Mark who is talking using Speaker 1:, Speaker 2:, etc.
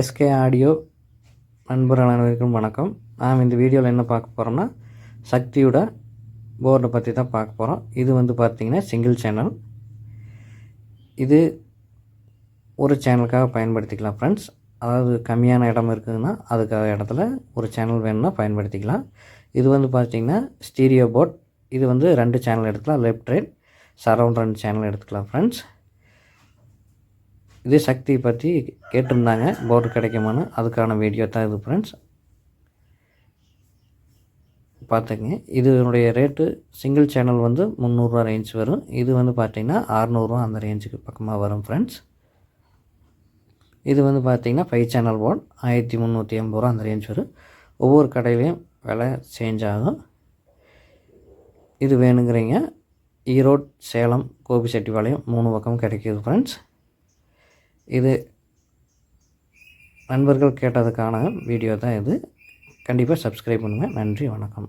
Speaker 1: SK audio நண்பர்கள் அனைவருக்கும் வணக்கம். நாம் இந்த வீடியோவில் என்ன பார்க்க போகிறோம்னா சக்தியோட போர்டை பற்றி தான் பார்க்க போகிறோம் இது வந்து பார்த்திங்கன்னா சிங்கிள் சேனல் இது ஒரு சேனலுக்காக பயன்படுத்திக்கலாம் ஃப்ரெண்ட்ஸ் அதாவது கம்மியான இடம் இருக்குதுன்னா அதுக்காக இடத்துல ஒரு சேனல் வேணும்னா பயன்படுத்திக்கலாம். இது வந்து பார்த்திங்கன்னா ஸ்டீரியோ போர்ட் இது வந்து ரெண்டு சேனல் எடுத்துக்கலாம். லெஃப்ட் ரைட் சரௌண்ட் ரெண்டு சேனல் எடுத்துக்கலாம் ஃப்ரெண்ட்ஸ் இதே சக்தி பற்றி கேட்டிருந்தாங்க. போர்டு கிடைக்குமான்னு அதுக்கான வீடியோ தான் இது ஃப்ரெண்ட்ஸ் பார்த்துங்க. இதனுடைய ரேட்டு சிங்கிள் சேனல் வந்து முந்நூறுரூவா ரேஞ்ச் வரும். இது வந்து பார்த்திங்கன்னா அறநூறுவா அந்த ரேஞ்சுக்கு பக்கமாக வரும் ஃப்ரெண்ட்ஸ் இது வந்து பார்த்திங்கன்னா ஃபைவ் சேனல் போர்டு ஆயிரத்தி முந்நூற்றி ஐம்பது ரூபா அந்த ரேஞ்ச் வரும். ஒவ்வொரு கடையிலையும் விலை சேஞ்ச் ஆகும். இது வேணுங்கிறீங்க. ஈரோடு சேலம் கோபிச்செட்டிப்பாளையம் மூணு பக்கம் கிடைக்கிது ஃப்ரெண்ட்ஸ் இது நண்பர்கள் கேட்டதுக்கான வீடியோ தான் இது. கண்டிப்பாக சப்ஸ்கிரைப் பண்ணுங்கள் நன்றி வணக்கம்.